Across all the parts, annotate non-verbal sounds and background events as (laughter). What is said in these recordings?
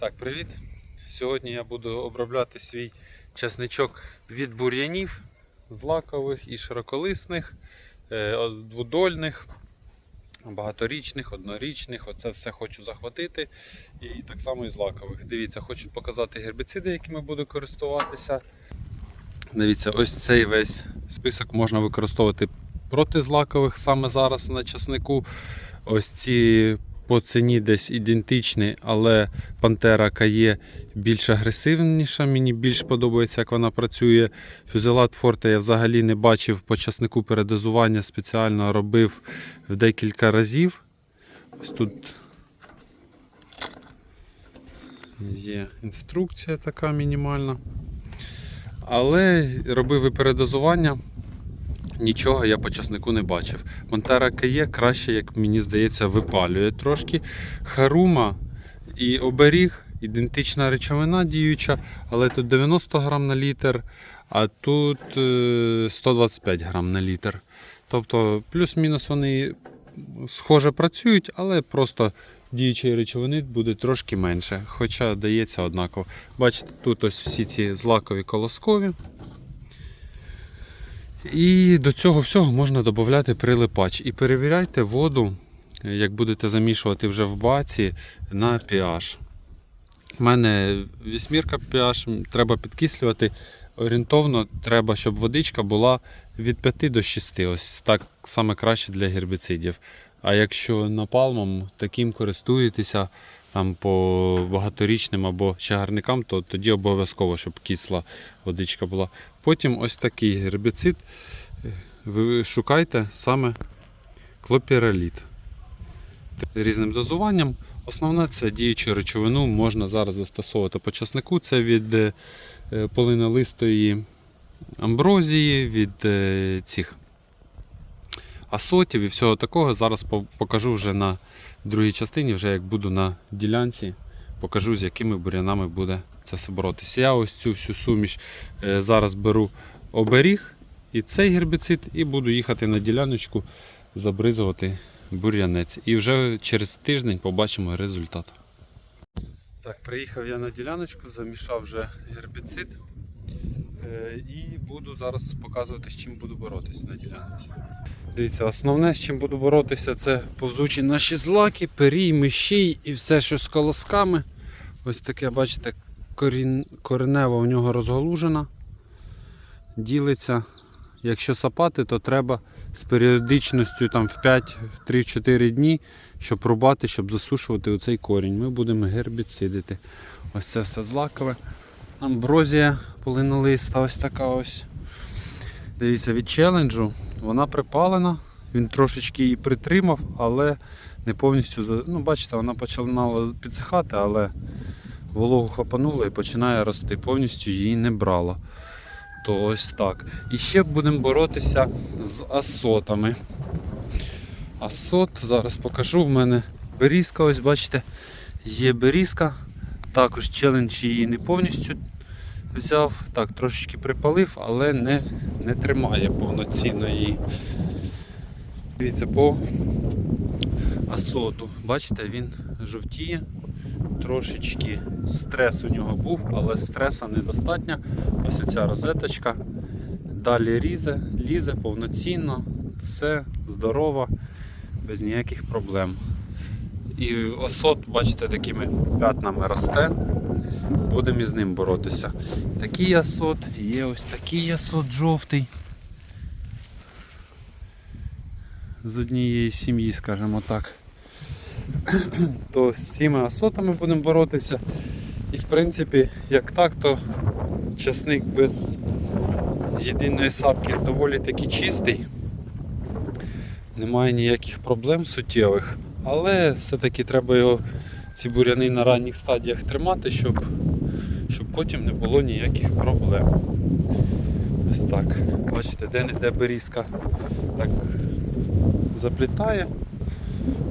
Так, привіт. Сьогодні я буду обробляти свій часничок від бур'янів злакових і широколисних, е, двудольних, багаторічних, однорічних. Оце все хочу захватити. І так само і злакових. Дивіться, хочу показати гербіциди, якими буду користуватися. Дивіться, ось цей весь список можна використовувати проти злакових саме зараз на часнику. Ось ці по ціні десь ідентичні, але Пантера Кає більш агресивніша. Мені більш подобається, як вона працює. Фюзелат Форте я взагалі не бачив по часнику передозування, спеціально робив в декілька разів. Ось тут є інструкція така мінімальна. Але робив і передозування. Нічого я по часнику не бачив. Монтера Кає краще, як мені здається, випалює трошки. Харума і оберіг ідентична речовина діюча, але тут 90 грам на літр, а тут е, 125 грам на літр. Тобто, плюс-мінус вони схоже працюють, але просто діючої речовини буде трошки менше, хоча дається однаково. Бачите, тут ось всі ці злакові колоскові. І до цього всього можна додати прилипач. І перевіряйте воду, як будете замішувати вже в баці на pH. У мене вісьмірка pH, треба підкислювати. Орієнтовно треба, щоб водичка була від 5 до 6. Ось так саме краще для гербіцидів. А якщо напалмом таким користуєтеся там по багаторічним або чагарникам, то тоді обов'язково, щоб кисла водичка була. Потім ось такий гербіцид. Ви шукайте саме клопіраліт. Різним дозуванням. Основне це діючу речовину можна зараз застосовувати по часнику. Це від е, полинолистої амброзії, від е, цих асотів і всього такого. Зараз покажу вже на другій частині, вже як буду на ділянці, покажу з якими бур'янами буде це все боротися. Я ось цю всю суміш е, зараз беру оберіг і цей гербіцид, і буду їхати на діляночку, забризувати бур'янець. І вже через тиждень побачимо результат. Так, приїхав я на діляночку, замішав вже гербіцид. Е, І буду зараз показувати, з чим буду боротися на ділянці. Дивіться, основне, з чим буду боротися, це повзучі наші злаки, перій, мишій і все, що з колосками. Ось таке, бачите, корін... коренева у нього розголужена. Ділиться. Якщо сапати, то треба з періодичністю там, в 5-3-4 дні, щоб рубати, щоб засушувати оцей корінь. Ми будемо гербіцидити. Ось це все злакове. Амброзія полинолиста, ось така ось. Дивіться, від челенджу вона припалена, він трошечки її притримав, але не повністю. Ну, бачите, вона починала підсихати, але вологу хапануло і починає рости. Повністю її не брало. То ось так. І ще будемо боротися з асотами. Асот, зараз покажу, в мене берізка, ось бачите, є берізка. Також челендж її не повністю взяв, так, трошечки припалив, але не, не тримає повноцінно її. Дивіться, по асоту. Бачите, він жовтіє. Трошечки стрес у нього був, але стреса недостатньо. Ось ця розеточка. Далі різе, лізе повноцінно, все здорово, без ніяких проблем. І осот, бачите, такими п'ятнами росте. Будемо із ним боротися. Такий асот, є ось такий асот жовтий. З однієї сім'ї, скажімо так. (clears throat) То з цими асотами будемо боротися. І в принципі, як так, то часник без єдиної сапки доволі таки чистий. Немає ніяких проблем суттєвих. Але все-таки треба його ці буряни на ранніх стадіях тримати, щоб, щоб потім не було ніяких проблем. Ось так. Бачите, де-не-де берізка так заплітає.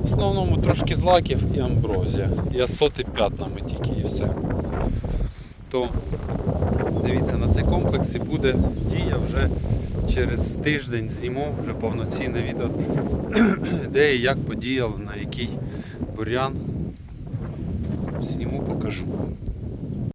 В основному трошки злаків і амброзія. І асоти п'ятнами тільки і все. То дивіться, на цей комплекс і буде дія вже через тиждень зніму вже повноцінне відео, (clears throat) де і як подіяв, на який бур'ян Сніму, покажу.